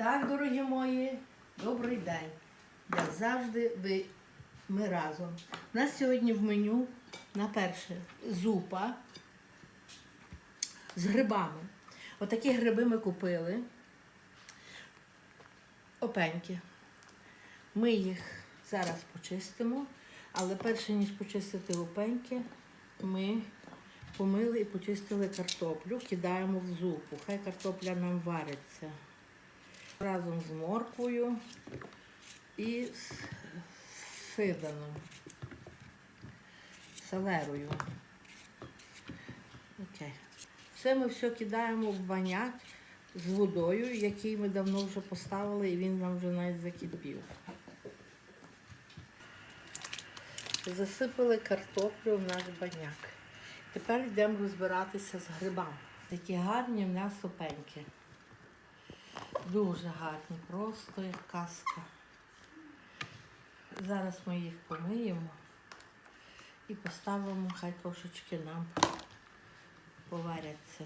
так, дорогі мої, добрий день. Як завжди, ви, ми разом. У нас сьогодні в меню на перше зупа з грибами. Отакі гриби ми купили. Опеньки. Ми їх зараз почистимо, але перше ніж почистити опеньки, ми помили і почистили картоплю, кидаємо в зупу. Хай картопля нам вариться разом з морквою і з сиданом, селерою. Окей. Це ми все кидаємо в баняк з водою, який ми давно вже поставили, і він нам вже навіть закипів. Засипали картоплю в наш баняк. Тепер йдемо розбиратися з грибами. Такі гарні м'ясопеньки. Дуже гарні, просто як казка. Зараз ми їх помиємо і поставимо, хай трошечки нам поваряться.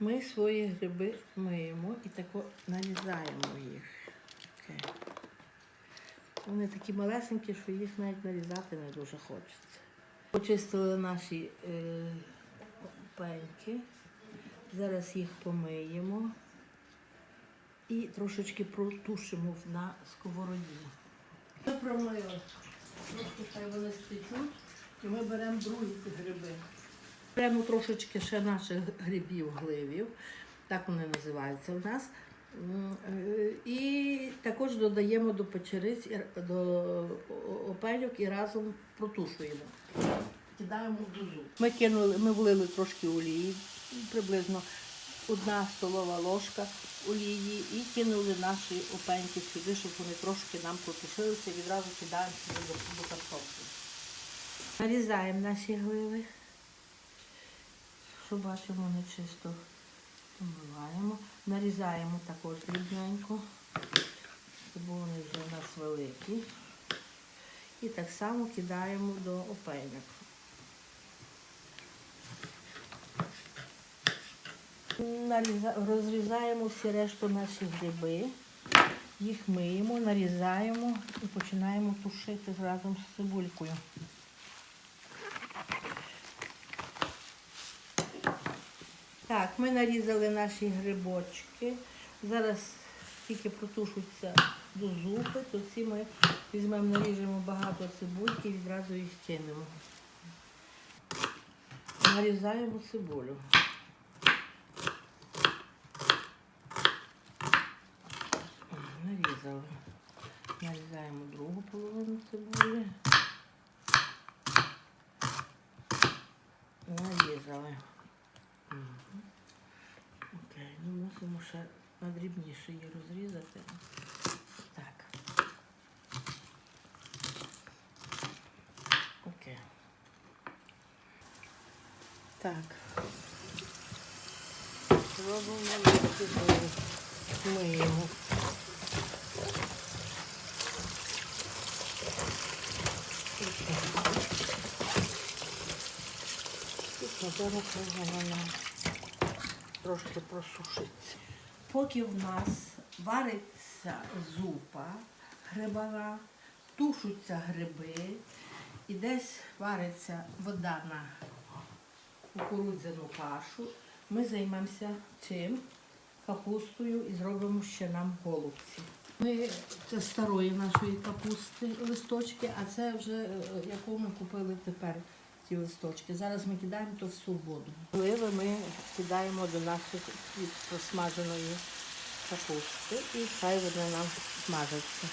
Ми свої гриби миємо і тако нарізаємо їх. Вони такі малесенькі, що їх навіть нарізати не дуже хочеться. Почистили наші е, пеньки. Зараз їх помиємо і трошечки протушимо на сковороді. Ми промили. Трошки хай вони стечуть, і ми беремо другі гриби. Беремо трошечки ще наших грибів, гливів, так вони називаються в нас. Е, І також додаємо до печериць, до опелюк і разом протушуємо. Кидаємо в дозу. Ми кинули, ми влили трошки олії, приблизно одна столова ложка олії і кинули наші опеньки сюди, щоб вони трошки нам протушилися і відразу кидаємо сюди до, картоплі. Нарізаємо наші гливи, що бачимо, вони чисто. Нарізаємо також дрібненько, бо вони вже у нас великі. І так само кидаємо до опейник. Розрізаємо всі решту наші гриби, їх миємо, нарізаємо і починаємо тушити разом з цибулькою. Так, ми нарізали наші грибочки. Зараз тільки протушуються до зупи, то всі ми візьмемо, наріжемо багато цибульки і відразу їх кинемо. Нарізаємо цибулю. Нарізали. Нарізаємо другу половину цибулі. Нарізали. Окей, ну мусимо ще надрібніше її розрізати. Так. Окей. Так. Робимо цибулю. Миємо. І зараз вона трошки просушиться. Поки в нас вариться зупа грибова, тушуться гриби і десь вариться вода на кукурудзяну кашу, ми займемося чим? Капустою і зробимо ще нам голубці. Ми це старої нашої капусти листочки, а це вже е, яку ми купили тепер ці листочки. Зараз ми кидаємо то всю воду. Гливи ми кидаємо до нашої просмаженої капусти і хай вони нам смажаться.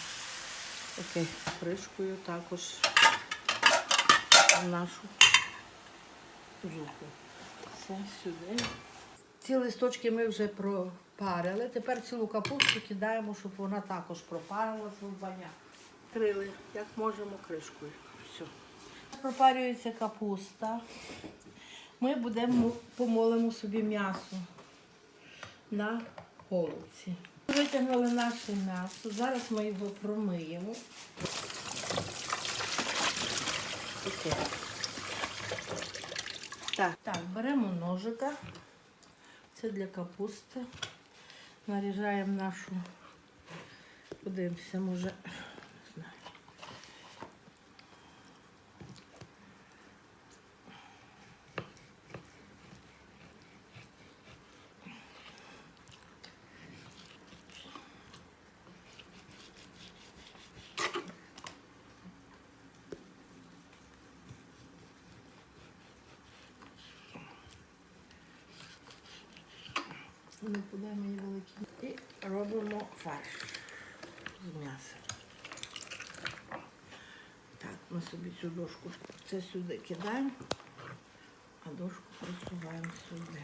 Окей, кришкою також нашу зупу. Все сюди. Ці листочки ми вже пропарили. Тепер цілу капусту кидаємо, щоб вона також пропарилася в баняк. Крили, як можемо, кришкою. Все. Пропарюється капуста. Ми будемо помолимо собі м'ясо на голубці. Витягнули наше м'ясо. Зараз ми його промиємо. Так, так, беремо ножика. Це для капусти. Наріжаємо нашу. Подивимося, може. Не знаю. Ми подаємо її великі. І робимо фарш з м'яса. Так, ми собі цю дошку це сюди кидаємо, а дошку просуваємо сюди.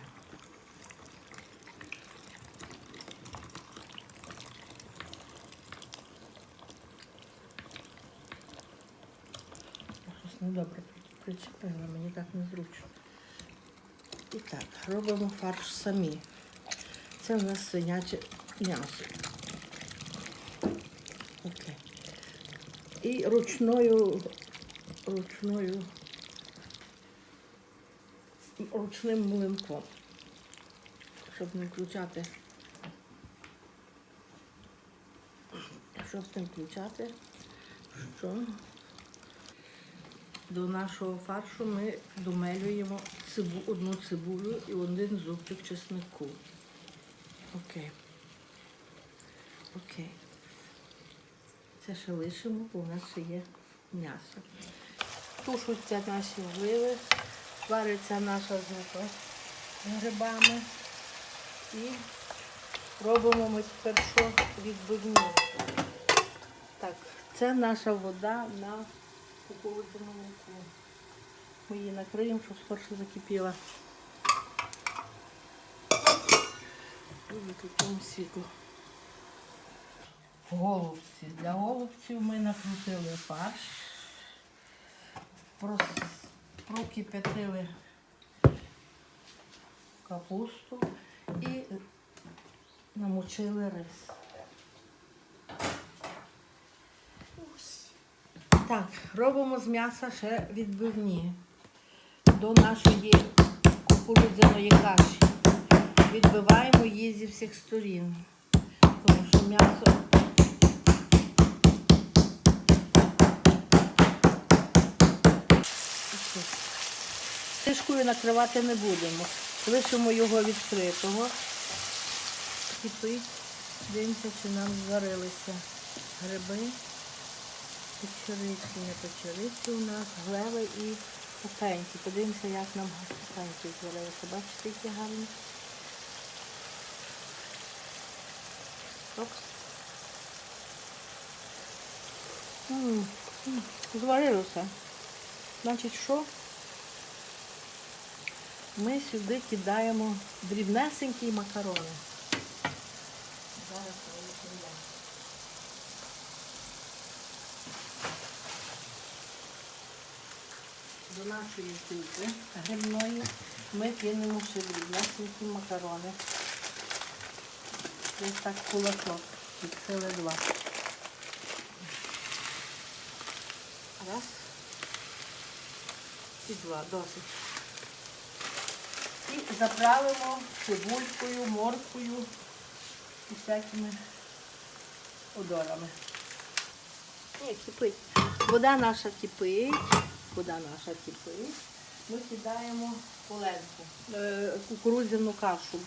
Я Щось недобре причепила, мені так незручно. І так, робимо фарш самі. Це у нас свиняче м'ясо. Окей. І ручною, ручною, ручним млинком, щоб не включати, щоб не включати, що до нашого фаршу ми домелюємо цибу, одну цибулю і один зубчик чеснику. Окей. Окей. Це ще лишимо, бо у нас ще є м'ясо. Тушуються наші вливи, вариться наша зупа з грибами. І робимо ми тепер що відбивні. Так, це наша вода на кукурудзяну муку. Ми її накриємо, щоб скорше закипіла. І виключимо світло. Голубці. Для голубців ми накрутили фарш, прокип'ятили капусту і намочили рис. Так, робимо з м'яса ще відбивні до нашої кукурудзяної каші. Відбиваємо її зі всіх сторін, тому що м'ясо Тишкою накривати не будемо. Лишимо його відкритого. Кипить. Дивимося, чи нам зварилися гриби. Печериці, не печериці у нас, глеви і опеньки. Подивимося, як нам опеньки зварилися. Бачите, які гарні. М, Зварилося. Значить, що? Ми сюди кидаємо дрібнесенькі макарони. Зараз ми їх. До нашої кульки грибної ми кинемо ще дрібнесенькі макарони. Десь так кулачок. Від сили два. Раз. І два. Досить. І заправимо цибулькою, морквою і всякими одорами. Ні, кипить. Вода наша кипить. Вода наша кипить. Ми кидаємо поленку, е, кукурудзяну кашу.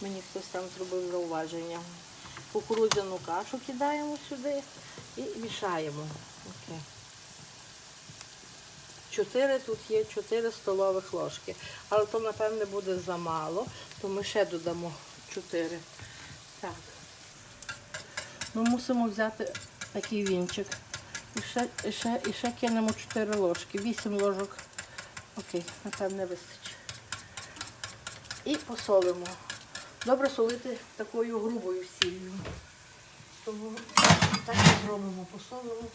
Мені хтось там зробив зауваження. Кукурудзяну кашу кидаємо сюди і мішаємо. Окей. Чотири тут є 4 столових ложки. Але то, напевне, буде замало, то ми ще додамо 4. Так. Ми мусимо взяти такий вінчик. І ще, і ще, і ще кинемо 4 ложки. 8 ложок. Окей, напевне, вистачить. І посолимо. Добре солити такою грубою сіллю. Тому так і зробимо. Посолимо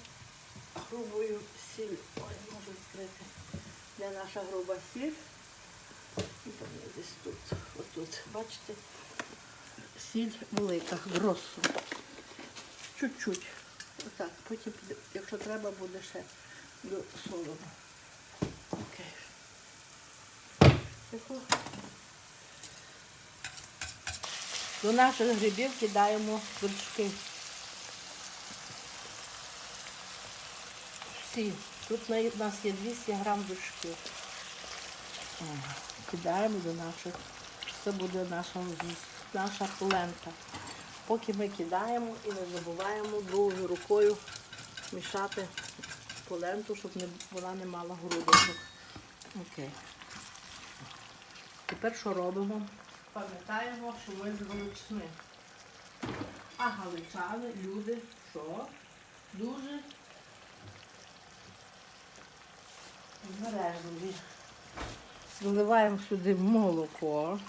грубою сіль. Ой, можу відкрити. Де наша груба сіль. І там десь тут. Отут. Бачите? Сіль велика, гросу. Чуть-чуть. Отак. Потім, якщо треба, буде ще до солоно. Окей. До наших грибів кидаємо вершки. Всі. Тут у нас є 200 грам вершків. О, Кидаємо до наших. Це буде наша, наша полента. Поки ми кидаємо і не забуваємо другою рукою мішати поленту, щоб не, вона не мала грудочок. Окей. Тепер що робимо? Пам'ятаємо, що ми з Галичини. А галичани, люди, що? Дуже збережливі. Заливаємо сюди молоко.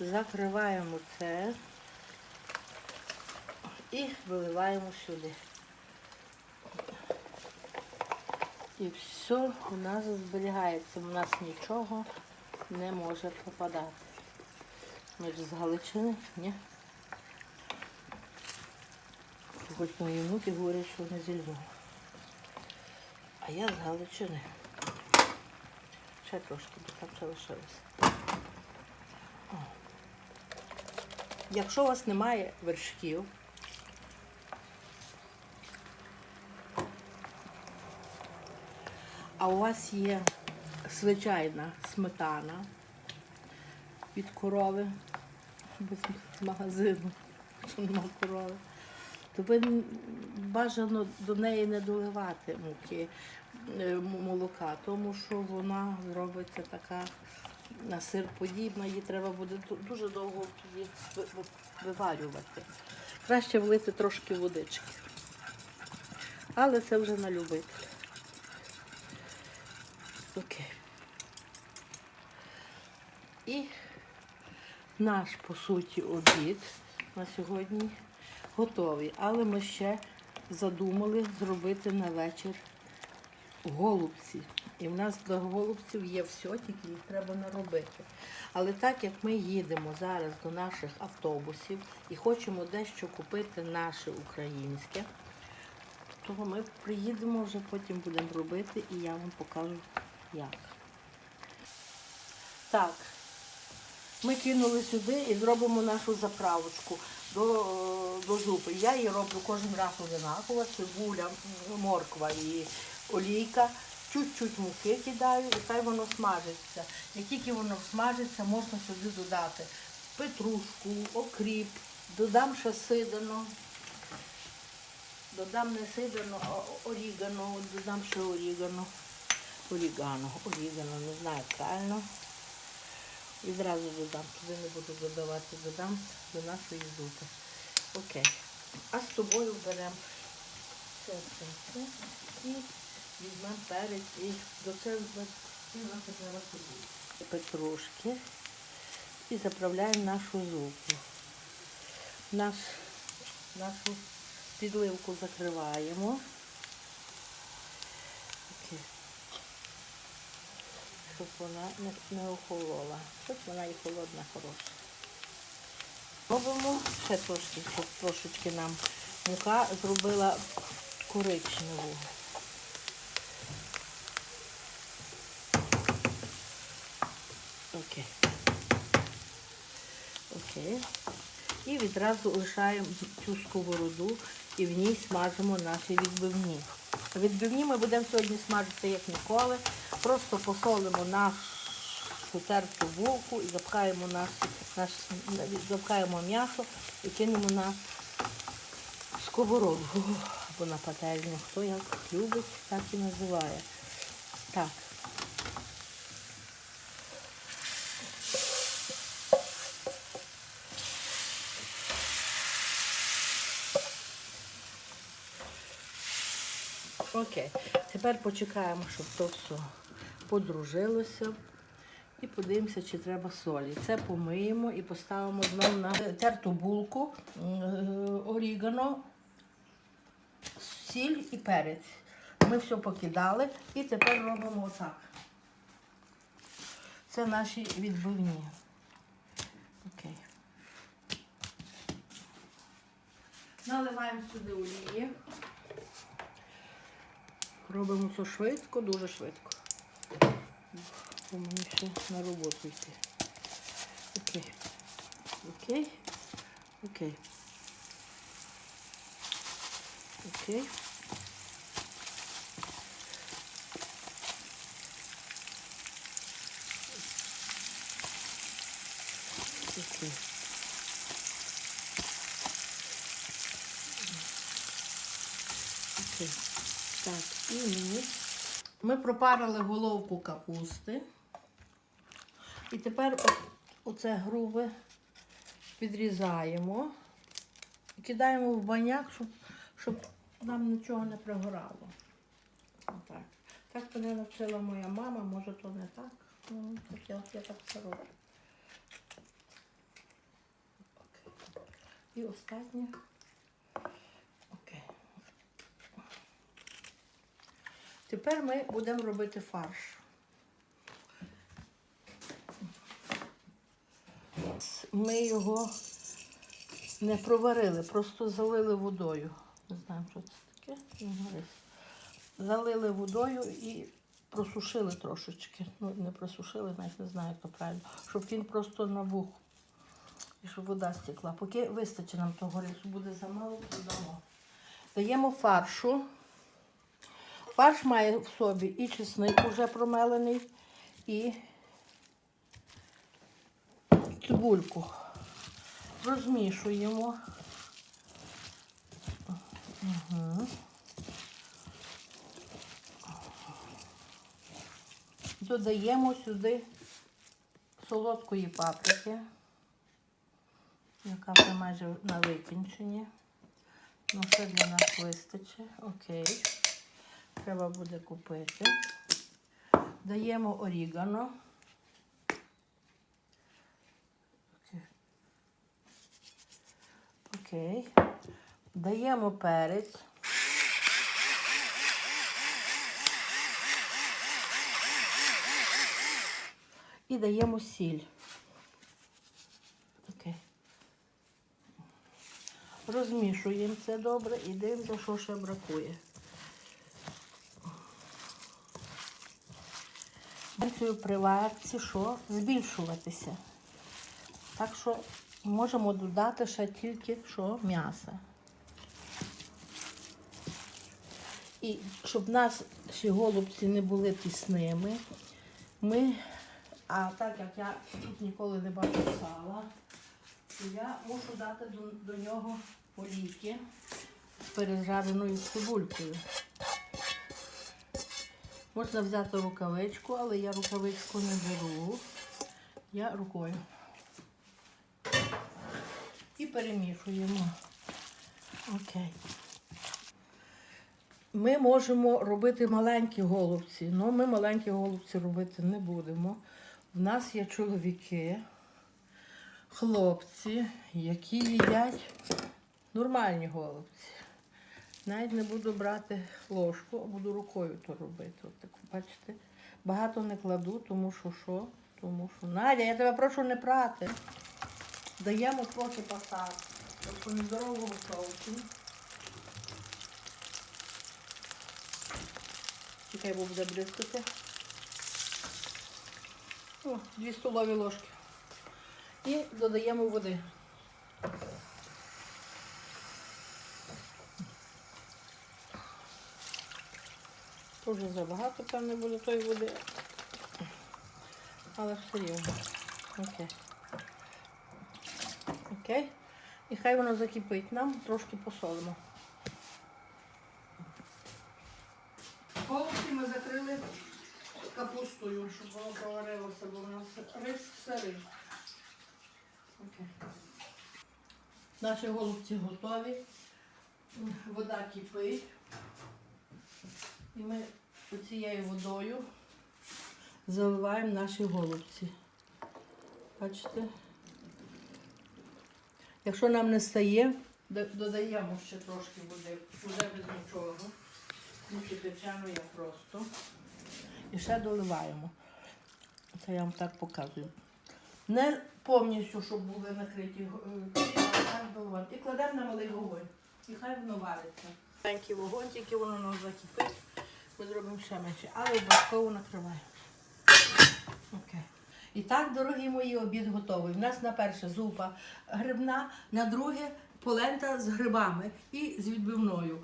Закриваємо це і виливаємо сюди. І все у нас зберігається. У нас нічого не може пропадати. Ми ж з Галичини, ні? Хоч мої внуки говорять, що не зі Львова. А я з Галичини. Ще трошки, бо там ще лишилося. Якщо у вас немає вершків, а у вас є звичайна сметана від корови, без магазину, що нема корови, то ви бажано до неї не доливати муки, е, молока, тому що вона зробиться така на сир подібна, її треба буде дуже довго виварювати. Краще влити трошки водички. Але це вже на любителя. Окей. І наш, по суті, обід на сьогодні готовий. Але ми ще задумали зробити на вечір голубці. І в нас до голубців є все, тільки їх треба наробити. Але так як ми їдемо зараз до наших автобусів і хочемо дещо купити наше українське, то ми приїдемо вже потім будемо робити і я вам покажу як. Так, ми кинули сюди і зробимо нашу заправочку до, е, до зупи. Я її роблю кожен раз одинаково, цибуля, морква і олійка. Чуть-чуть муки кидаю і хай воно смажиться. Як тільки воно смажиться, можна сюди додати петрушку, окріп, додам ще сидано. Додам не сидано, а орігано, додам ще орігано. Орігано, орігано, не знаю правильно. Відразу додам, туди не буду додавати, додам до нашої зупи. Окей. А з собою беремо це, це, це і візьмемо перець і до цього. Петрушки і заправляємо нашу зупу. Наш, нашу підливку закриваємо. Окей щоб вона не, охолола. Хоч вона і холодна, хороша. Робимо ще трошки, щоб трошечки нам мука зробила коричневу. Окей. Окей. І відразу лишаємо цю сковороду і в ній смажимо наші відбивні. Відбивні ми будемо сьогодні смажити як ніколи. Просто посолимо нашу терту булку і запхаємо наш, наш, запхаємо м'ясо і кинемо на сковороду або на пательню. Хто як любить, так і називає. Так. Окей. Тепер почекаємо, щоб то все подружилося. І подивимося, чи треба солі. Це помиємо і поставимо знову на терту булку, е, орігано, сіль і перець. Ми все покидали і тепер робимо отак. Це наші відбивні. Окей. Наливаємо сюди олії. Робимо це швидко, дуже швидко. Бо мені ще на роботу йти. Окей. Окей. Окей. Окей. Окей. Окей. Так, і ми. Ми пропарили головку капусти. І тепер оце грубе підрізаємо і кидаємо в баняк, щоб, щоб нам нічого не пригорало. Отак. Так мене навчила моя мама, може то не так. Ну, так я, я так все роблю. І останнє. Тепер ми будемо робити фарш. Ми його не проварили, просто залили водою. Не знаю, що це таке. Залили водою і просушили трошечки. Ну, не просушили, навіть не знаю, як то правильно. Щоб він просто набух. І щоб вода стекла. Поки вистачить нам того рису, буде замало, додамо. Даємо фаршу. Фарш має в собі і чесник вже промелений, і цибульку. Розмішуємо. Угу. Додаємо сюди солодкої паприки, яка вже майже на викінченні. Ну, ще для нас вистачить. Окей. Треба буде купити. Даємо орігано. Окей. Даємо перець. І даємо сіль. Окей. Розмішуємо це добре і дивимося, що ще бракує. Працюю при варці, що збільшуватися. Так що можемо додати ще тільки що м'ясо. І щоб нас ще голубці не були тісними, ми, а так як я тут ніколи не бачу сала, то я мушу дати до, до нього олійки з пережареною цибулькою. Можна взяти рукавичку, але я рукавичку не беру. Я рукою. І перемішуємо. Окей. Ми можемо робити маленькі голубці, але ми маленькі голубці робити не будемо. В нас є чоловіки, хлопці, які їдять нормальні голубці. Навіть не буду брати ложку, а буду рукою то робити. От так, бачите, багато не кладу, тому що що? Тому що. Надя, я тебе прошу не прати. Даємо трохи пасати. Тобто нездорового соусу. Чекай, бо буде бризкати. О, дві столові ложки. І додаємо води. Дуже забагато, певне, буде тої води. Але все рівно. Окей. Окей. І хай воно закипить. Нам трошки посолимо. Голубці ми закрили капустою, щоб воно проварилося, бо у нас рис сирий. Окей. Наші голубці готові. Вода кипить. І ми цією водою заливаємо наші голубці. Бачите? Якщо нам не стає, додаємо ще трошки води, вже без нічого. Кипячану я просто. І ще доливаємо. Це я вам так показую. Не повністю, щоб були накриті е, так доливаємо. І кладемо на малий вогонь. І хай воно вариться. Маленький вогонь, тільки воно нам закипить. Ми зробимо ще менше, але обов'язково накриваємо. І так, дорогі мої, обід готовий. У нас на перше зупа грибна, на друге полента з грибами і з відбивною.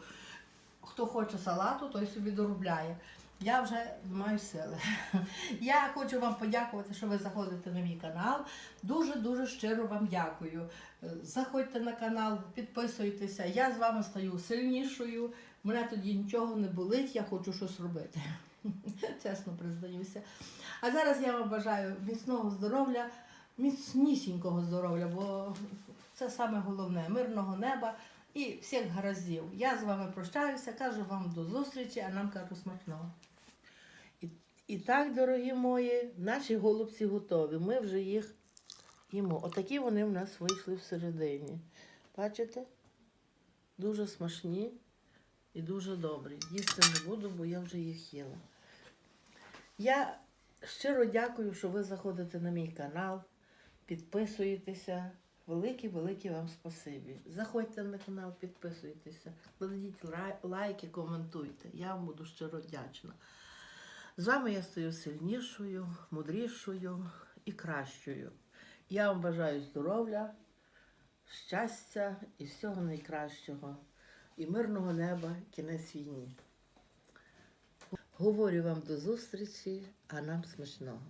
Хто хоче салату, той собі доробляє. Я вже маю сили. Я хочу вам подякувати, що ви заходите на мій канал. Дуже-дуже щиро вам дякую. Е, Заходьте на канал, підписуйтеся. Я з вами стаю сильнішою. Мене тоді нічого не болить, я хочу щось робити. Чесно признаюся. А зараз я вам бажаю міцного здоров'я, міцнісінького здоров'я, бо це саме головне мирного неба і всіх гараздів. Я з вами прощаюся, кажу вам до зустрічі, а нам кажу смачного. І, так, дорогі мої, наші голубці готові. Ми вже їх їмо. Отакі вони в нас вийшли всередині. Бачите? Дуже смачні і дуже добрі. Їсти не буду, бо я вже їх їла. Я щиро дякую, що ви заходите на мій канал, підписуєтеся. Велике, велике вам спасибі. Заходьте на канал, підписуйтеся, кладіть лайки, коментуйте. Я вам буду щиро вдячна. З вами я стаю сильнішою, мудрішою і кращою. Я вам бажаю здоров'я, щастя і всього найкращого, і мирного неба, кінець війні. Говорю вам до зустрічі, а нам смачного.